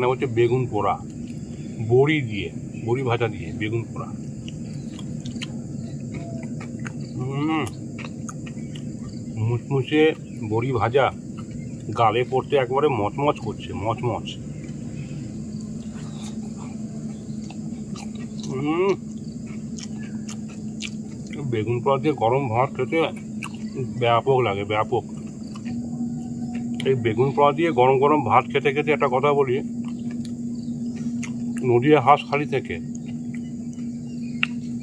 নেব হচ্ছে বেগুন পোড়া। বড়ি দিয়ে, বড়ি ভাজা দিয়ে বেগুন পোড়া। মুচমুচে বড়ি ভাজা, গালে পড়তে একবারে মচমচ করছে, মচমচ। বেগুন পোড়া দিয়ে গরম ভাত খেতে ব্যাপক লাগে, ব্যাপক। এই বেগুন পোড়া দিয়ে গরম গরম ভাত খেতে খেতে একটা কথা বলি। নদিয়া হাঁসখালি থেকে।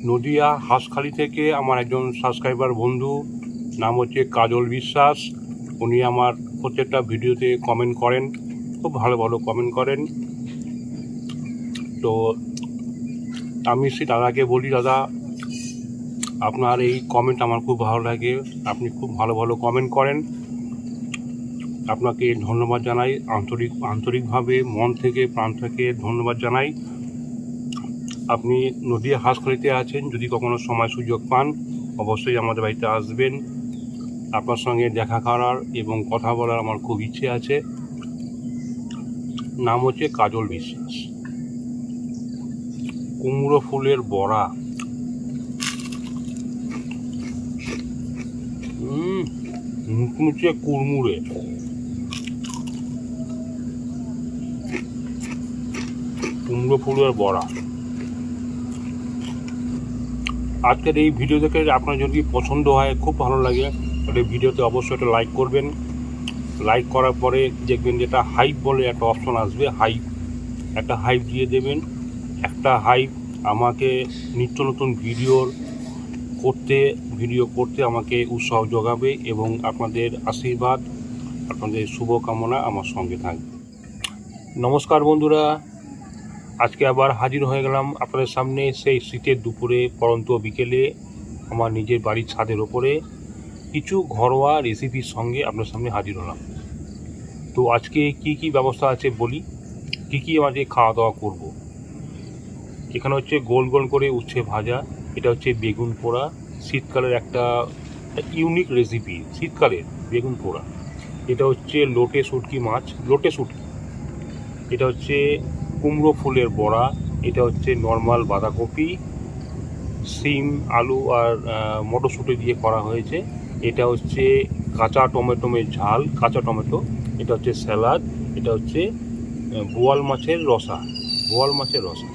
নদিয়া হাঁসখালি থেকে আমার একজন সাবস্ক্রাইবার বন্ধু, নাম হচ্ছে কাজল বিশ্বাস। উনি আমার প্রত্যেকটা ভিডিওতে কমেন্ট করেন, খুব ভালো ভালো কমেন্ট করেন। তো আমি সেই দাদাকে বলি, দাদা, আপনার এই কমেন্ট আমার খুব ভালো লাগে। আপনি খুব ভালো ভালো কমেন্ট করেন। আপনাকে ধন্যবাদ জানাই। আন্তরিক, আন্তরিকভাবে মন থেকে, প্রাণ থেকে ধন্যবাদ জানাই। আপনি নদীয়া হাঁসখালিতে আছেন, যদি কখনো সময় সুযোগ পান, অবশ্যই আমাদের বাড়িতে আসবেন। আপনার সঙ্গে দেখা করার এবং কথা বলার আমার খুব ইচ্ছে আছে। নাম হচ্ছে কাজল বিশ্বাস। কুমড়ো ফুলের বড়া। মুচমুচে কুড়মুড়ে। কুমড়ো ফুলের বড়া। আজকের এই ভিডিও দেখে আপনার যদি পছন্দ হয়, খুব ভালো লাগে, তাহলে ভিডিওতে অবশ্যই একটা লাইক করবেন। লাইক করার পরে দেখবেন যেটা হাইপ বলে একটা অপশন আসবে হাইপ একটা হাইপ দিয়ে দেবেন, একটা হাইপ আমাকে নিত্য নতুন ভিডিওর করতে ভিডিও করতে আমাকে উৎসাহ যোগাবে এবং আপনাদের আশীর্বাদ, আপনাদের শুভকামনা আমার সঙ্গে থাকবে। নমস্কার বন্ধুরা আজকে আবার হাজির হয়ে গেলাম আপনাদের সামনে সেই শীতের দুপুরে, পরন্ত বিকেলে আমার নিজের বাড়ির ছাদের ওপরে। কিছু ঘরোয়া রেসিপির সঙ্গে আপনার সামনে হাজির হলাম। তো আজকে কি কি ব্যবস্থা আছে বলি? কি কি আমাদের খাওয়া দাওয়া করব। এখানে হচ্ছে গোল গোল করে উচ্ছে ভাজা, এটা হচ্ছে বেগুন পোড়া। শীতকালের একটা ইউনিক রেসিপি শীতকালের বেগুন পোড়া। এটা হচ্ছে লোটে শুটকি মাছ, লোটে শুটকি। এটা হচ্ছে কুমড়ো ফুলের বড়া, এটা হচ্ছে নর্মাল বাঁধাকপি, সিম, আলু আর মটরশুঁটি দিয়ে করা হয়েছে। এটা হচ্ছে কাঁচা টমেটোমের ঝাল, কাঁচা টমেটো। এটা হচ্ছে স্যালাড, এটা হচ্ছে বোয়াল মাছের রসা, বোয়াল মাছের রসা।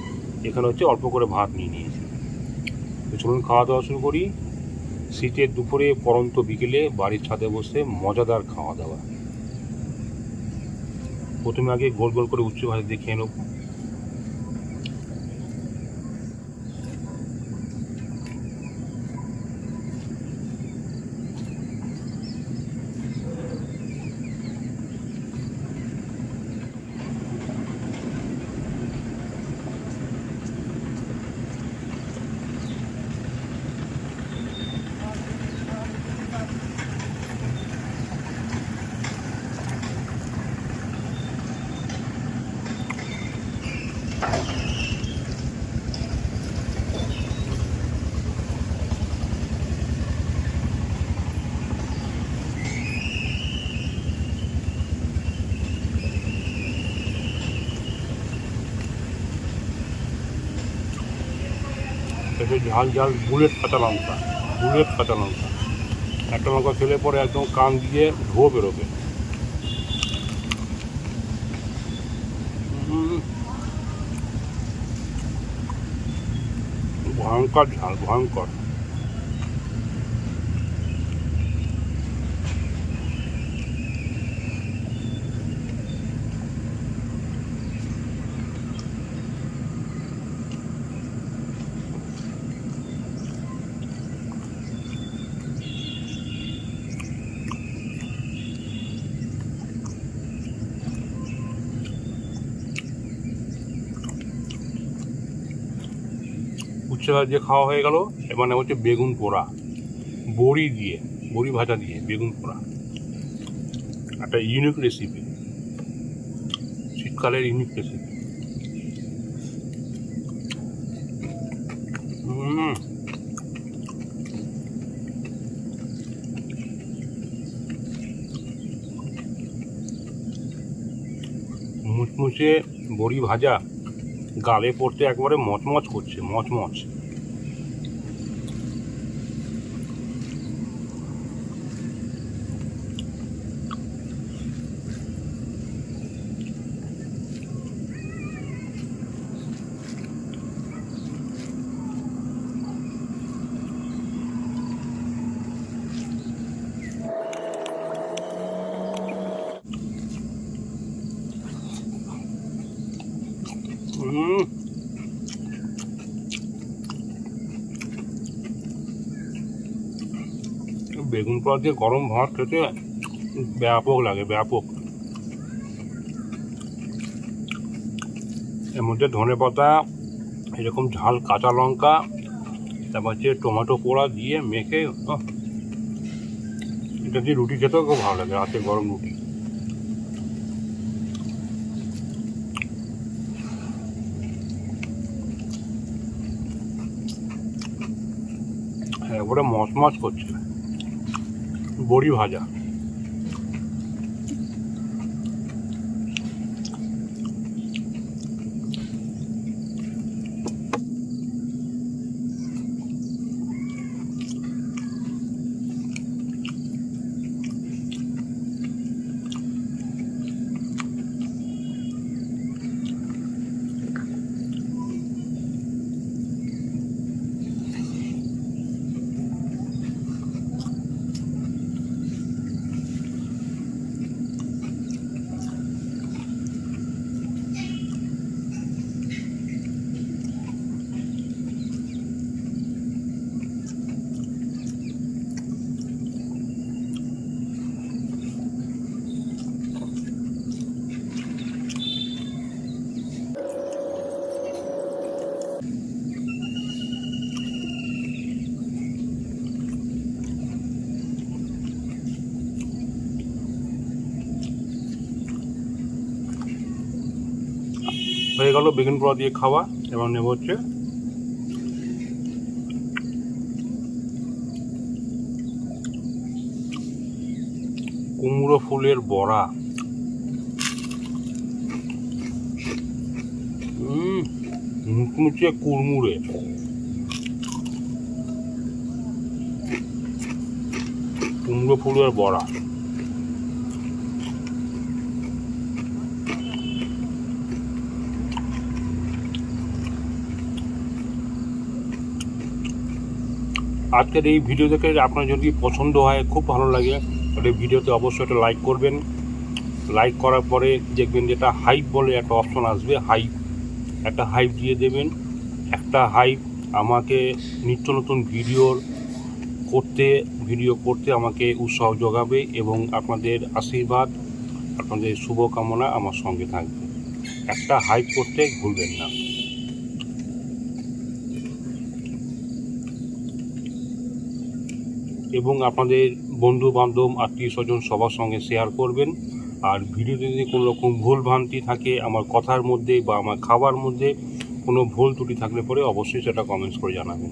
এখানে হচ্ছে অল্প করে ভাত নিয়ে নিয়েছি। তো চলুন খাওয়া দাওয়া শুরু করি। শীতের দুপুরে, পরন্ত বিকেলে বাড়ির ছাদে বসে মজাদার খাওয়া দাওয়া। প্রথমে আগে গোল গোল করে উচ্চ ভাজা দেখিয়ে নেব। একটু ঝাল ঝাল বুলেট কাঁচা লঙ্কা, বুলেট কাঁচা লঙ্কা। একটা লঙ্কা খেলে পরে একদম কান দিয়ে ধোয়া বেরোবে। ভয়ঙ্কর ঝাল, ভয়ঙ্কর। ভাজা দিয়ে খাওয়া হয়ে গেল, এবার নেব হচ্ছে বেগুন পোড়া। বড়ি দিয়ে, বড়ি ভাজা দিয়ে বেগুন পোড়া। একটা ইউনিক রেসিপি শীতকালের ইউনিক রেসিপি মুচমুচে বড়ি ভাজা, গালে পড়তে একবারে মচমচ করছে, মচমচ। বেগুন পোড়া দিয়ে গরম ভাত খেতে ব্যাপক লাগে, ব্যাপক। এর মধ্যে ধনে পাতা, এরকম ঝাল কাঁচা লঙ্কা, তারপর হচ্ছে টমেটো পোড়া দিয়ে মেখে এটা দিয়ে রুটি খেতেও খুব ভালো লাগে, রাতে গরম রুটি। একবারে মচমচ করছে। বড়ি ভাজা। হয়ে গেল, বেগুন পোড়া দিয়ে খাওয়া এবং নেব হচ্ছে কুমড়ো ফুলের বড়া। মুচমুচে কুড়মুড়ে। কুমড়ো ফুলের বড়া। আজকের এই ভিডিও দেখে আপনার যদি পছন্দ হয়, খুব ভালো লাগে, তাহলে ভিডিওতে অবশ্যই একটা লাইক করবেন। লাইক করার পরে দেখবেন যেটা হাইপ বলে একটা অপশন আসবে হাইপ একটা হাইপ দিয়ে দেবেন। একটা হাইপ আমাকে নিত্য নতুন ভিডিওর করতে ভিডিও করতে আমাকে উৎসাহ যোগাবে এবং আপনাদের আশীর্বাদ, আপনাদের শুভকামনা আমার সঙ্গে থাকবে। একটা হাইপ করতে ভুলবেন না। এবং আপনাদের বন্ধু বান্ধব আত্মীয় স্বজন সবার সঙ্গে শেয়ার করবেন। আর ভিডিওতে যদি কোনো রকম ভুল ভ্রান্তি থাকে আমার কথার মধ্যে বা আমার খাবার মধ্যে কোনো ভুল ত্রুটি থাকলে পরে অবশ্যই সেটা কমেন্টস করে জানাবেন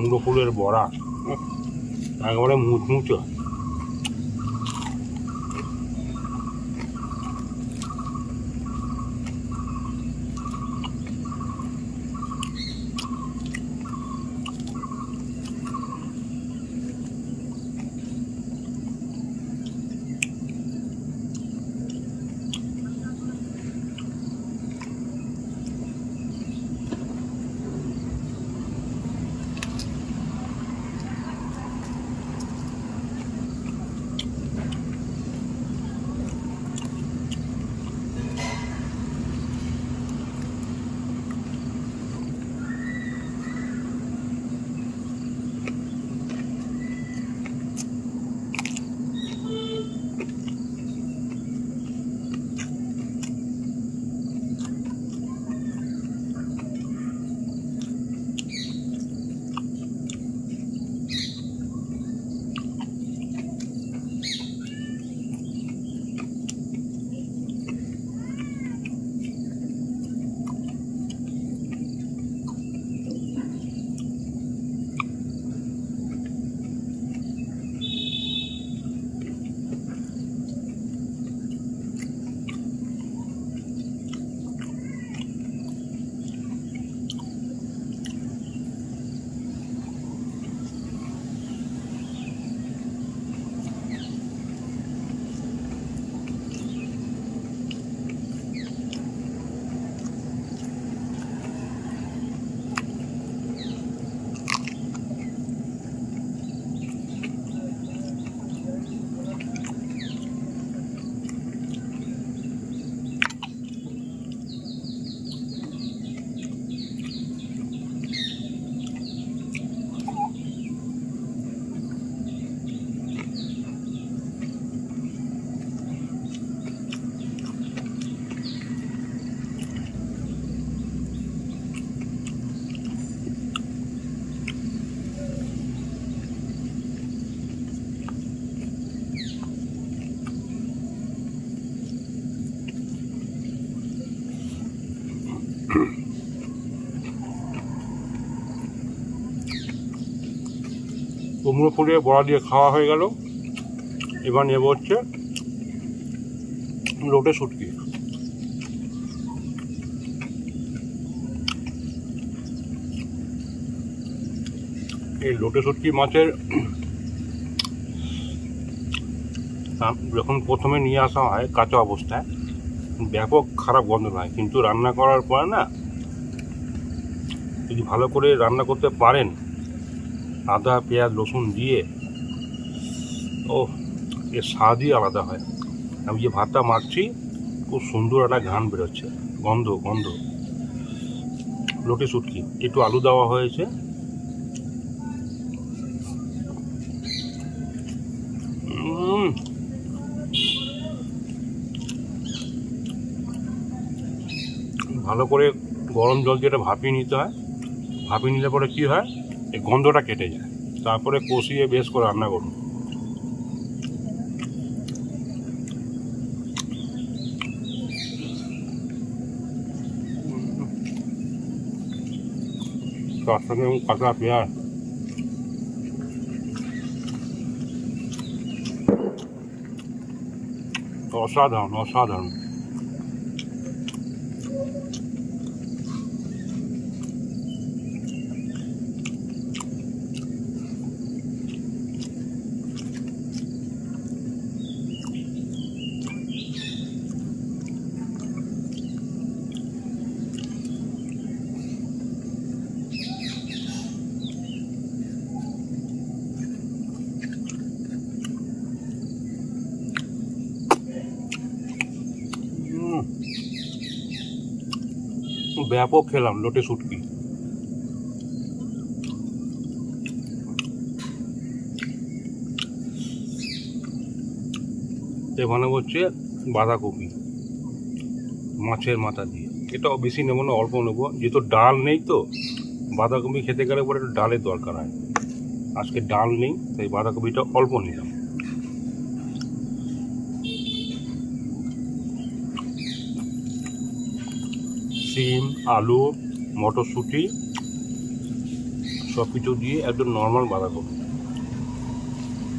কুমড়ো ফুলের বড়া। একেবারে মুচমুচে কুমড়ো ফুলিয়ে বড়া দিয়ে খাওয়া হয়ে গেল। এবার নেব হচ্ছে লোটে শুটকি। এই লোটে শুটকি মাছের যখন প্রথমে নিয়ে আসা হয় কাঁচা অবস্থায়, ব্যাপক খারাপ গন্ধ হয় কিন্তু রান্না করার পরে না, যদি ভালো করে রান্না করতে পারেন আদা, পেঁয়াজ, রসুন দিয়ে ও এর স্বাদই আলাদা হয়। আমি যে ভাতটা মারছি, খুব সুন্দর একটা ঘ্রাণ বেরোচ্ছে। গন্ধ গন্ধ। লোটে শুটকি একটু আলু দেওয়া হয়েছে। ভালো করে গরম জল দিয়ে ভাপিয়ে নিতে হয়। ভাপিয়ে নিলে পরে কী হয়? এই গন্ধটা কেটে যায়। তারপরে কষিয়ে বেশ করে রান্না করুন তার সঙ্গে কাঁচা পেঁয়াজ। অসাধারণ অসাধারণ। ব্যাপক খেলাম, লোটে শুটকি এখানে হচ্ছে বাঁধাকপি, মাছের মাথা দিয়ে। এটাও বেশি নেব না, অল্প নেব। যেহেতু ডাল নেই তো, বাঁধাকপি খেতে গেলে পরে একটু ডালের দরকার হয়। আজকে ডাল নেই, তাই বাঁধাকপিটা অল্প নিলাম। সিম, আলু, মটরশুঁটি সব কিছু দিয়ে একদম নর্মাল বাঁধাকপি।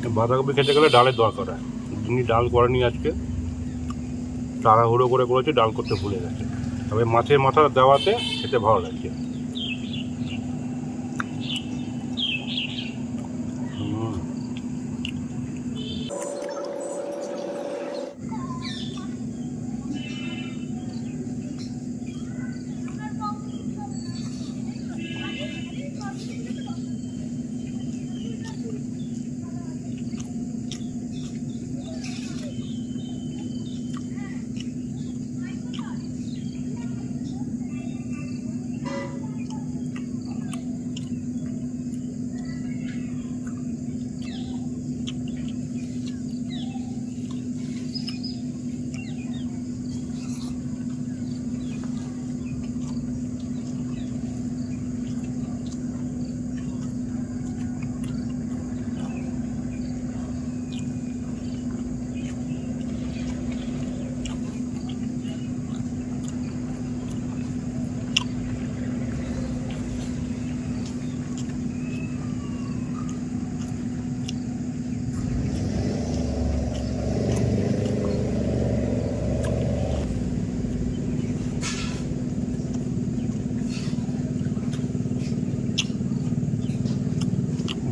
বাঁধাকপি খেতে গেলে ডালের দরকার হয়। যিনি ডাল করেনি আজকে, তাড়াহুড়ো করে করেছে, ডাল করতে ভুলে গেছে। তবে মাছের মাথা দেওয়াতে খেতে ভালো লাগছে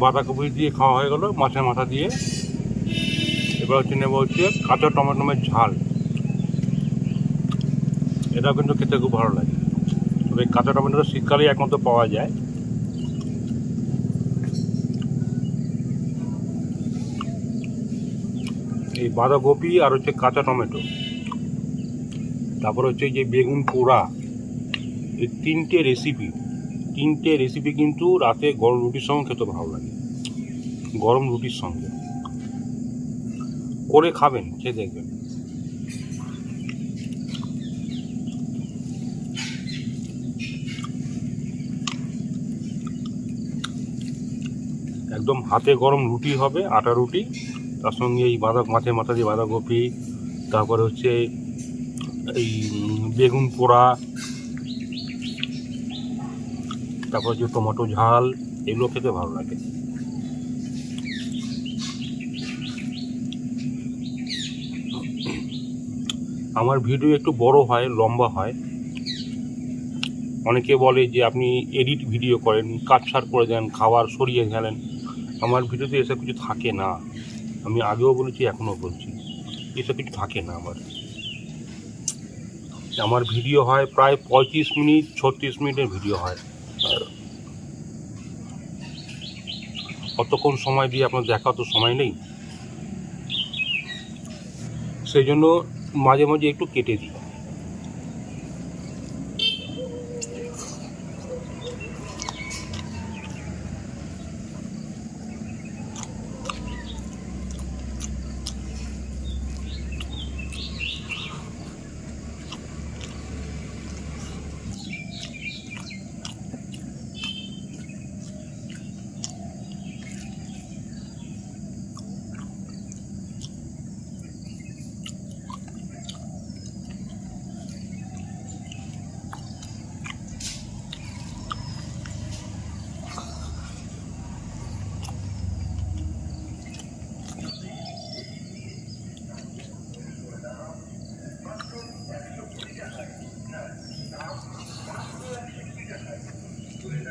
বাঁধাকপি দিয়ে খাওয়া হয়ে গেল, মাছের মাথা দিয়ে। এবার হচ্ছে নেব হচ্ছে কাঁচা টমেটোমের ঝাল। এটাও কিন্তু খেতে খুব ভালো লাগে। তবে কাঁচা টমেটোটা শীতকালেই একমাত্র পাওয়া যায়। এই বাঁধাকপি আর হচ্ছে কাঁচা টমেটো। তারপর হচ্ছে যে বেগুন পোড়া, এই তিনটে রেসিপি তিনটে রেসিপি কিন্তু রাতে গরম রুটির সঙ্গে খেতে ভালো লাগে। গরম রুটির সঙ্গে। করে খাবেন, খেয়ে দেখবেন। একদম হাতে গরম রুটি হবে, আটা রুটি, তার সঙ্গে এই বাঁধা, মাছের মাথা দিয়ে বাঁধাকপি, তারপরে হচ্ছে এই বেগুন পোড়া তারপর যে টমেটো ঝাল, এগুলো খেতে ভালো লাগে। আমার ভিডিও একটু বড় হয়, লম্বা হয়। অনেকে বলে যে আপনি এডিট ভিডিও করেন কাটসার করে দেন, খাবার সরিয়ে গেলেন আমার ভিডিওতে এসব কিছু থাকে না। আমি আগেও বলেছি, এখনও বলছি। এসব কিছু থাকে না আমার। আমার ভিডিও হয় প্রায় পঁয়ত্রিশ মিনিট, ছত্রিশ মিনিটের ভিডিও হয়। কতক্ষণ সময় দিয়ে আপনার দেখা তো সময় নেই? সেই জন্য মাঝে মাঝে একটু কেটে দিই।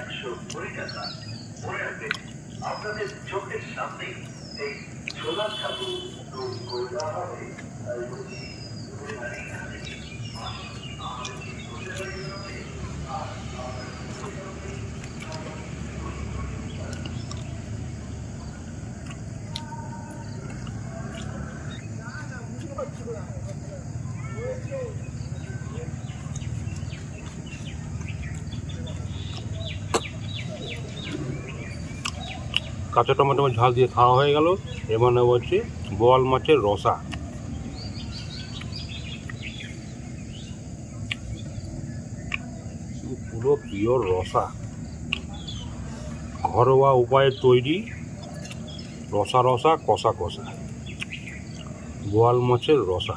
একশো কুড়ি টাকা মনে রাখবেন আপনাদের চোখের সামনে এই ছোলা ছাতু তৈরি করে দেওয়া হবে তাই বলছি কাঁচা টমেটো ঝাল দিয়ে খাওয়া হয়ে গেল। এবার নেব হচ্ছে বোয়াল মাছের রসা। পুরো পিওর রসা। ঘরোয়া উপায়ে তৈরি রসা রসা কষা কষা। বোয়াল মাছের রসা।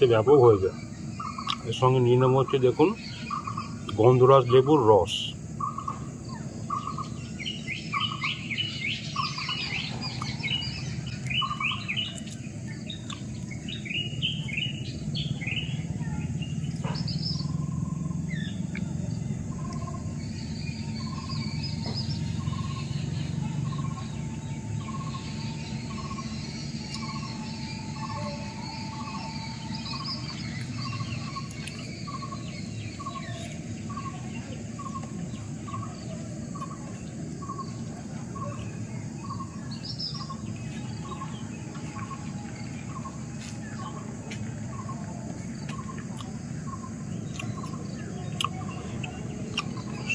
খেতে ব্যাপক হয়ে যায় এর সঙ্গে নিয়ে নেব হচ্ছে দেখুন গন্ধরাজ লেবুর রস।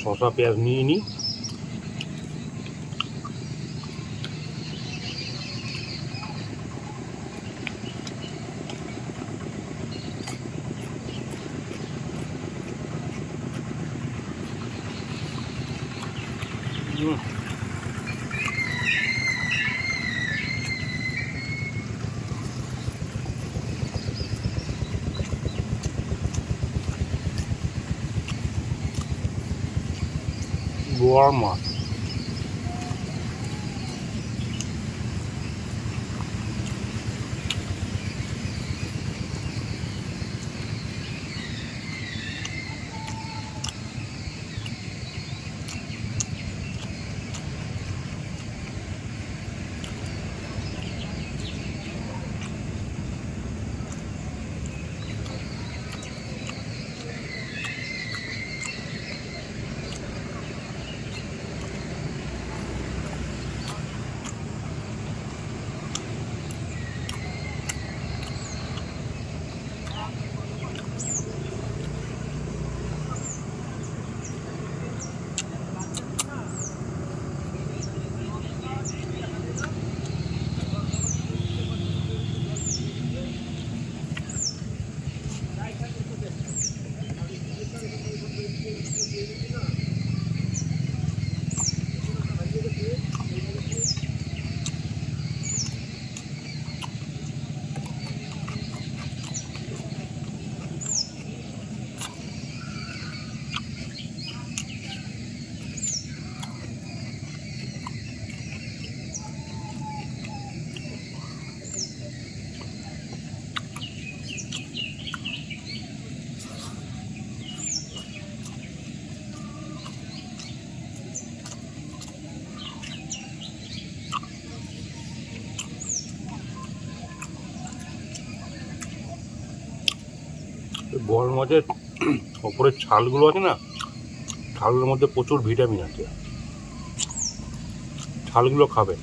শসা পেঁয়াজ নিয়ে নিই Warm up. বড় মাছের ওপরের ছালগুলো আছে না ছালগুলোর মধ্যে প্রচুর ভিটামিন আছে। ছালগুলো খাবে।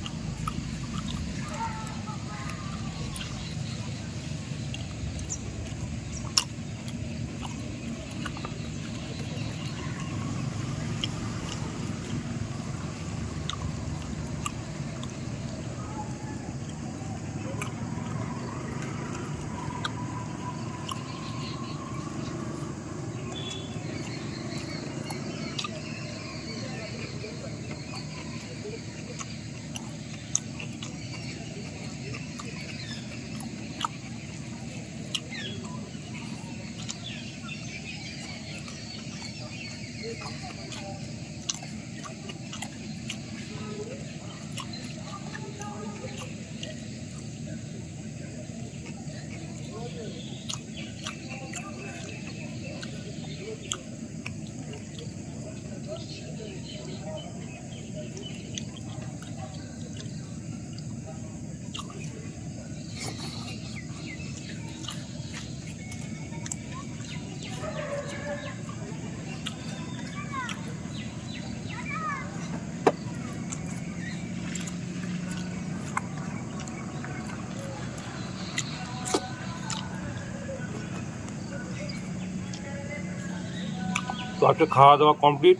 তো আজকে খাওয়া দাওয়া কমপ্লিট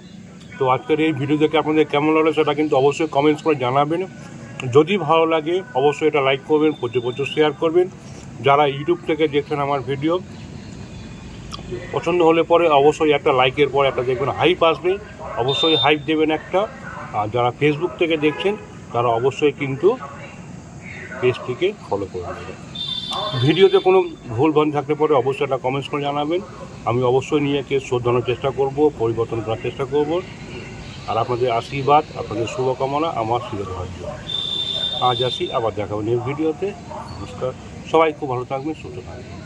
তো আজকের এই ভিডিও দেখে আপনাদের কেমন লাগল সেটা কিন্তু অবশ্যই কমেন্টস করে জানাবেন। যদি ভালো লাগে, অবশ্যই এটা লাইক করবেন, প্রচুর প্রচুর শেয়ার করবেন। যারা ইউটিউব থেকে দেখছেন আমার ভিডিও পছন্দ হলে পরে অবশ্যই একটা লাইকের পরে একটা দেখবেন হাইপ আসবে। অবশ্যই হাইপ দেবেন একটা। আর যারা ফেসবুক থেকে দেখছেন, তারা অবশ্যই কিন্তু পেজটিকে ফলো করে দেবেন ভিডিওতে কোনো ভুল ভান থাকতে পারে অবশ্যই একটা কমেন্টস করে জানাবেন। আমি অবশ্যই নিয়ে কেস শোধানোর চেষ্টা করব, পরিবর্তন করার চেষ্টা করব। আর আপনাদের আশীর্বাদ, আপনাদের শুভকামনা আমার শিরোধার্য আজ আসি, আবার দেখাবেন এই ভিডিওতে। নমস্কার। সবাই খুব ভালো থাকবেন, সুস্থ থাকবেন।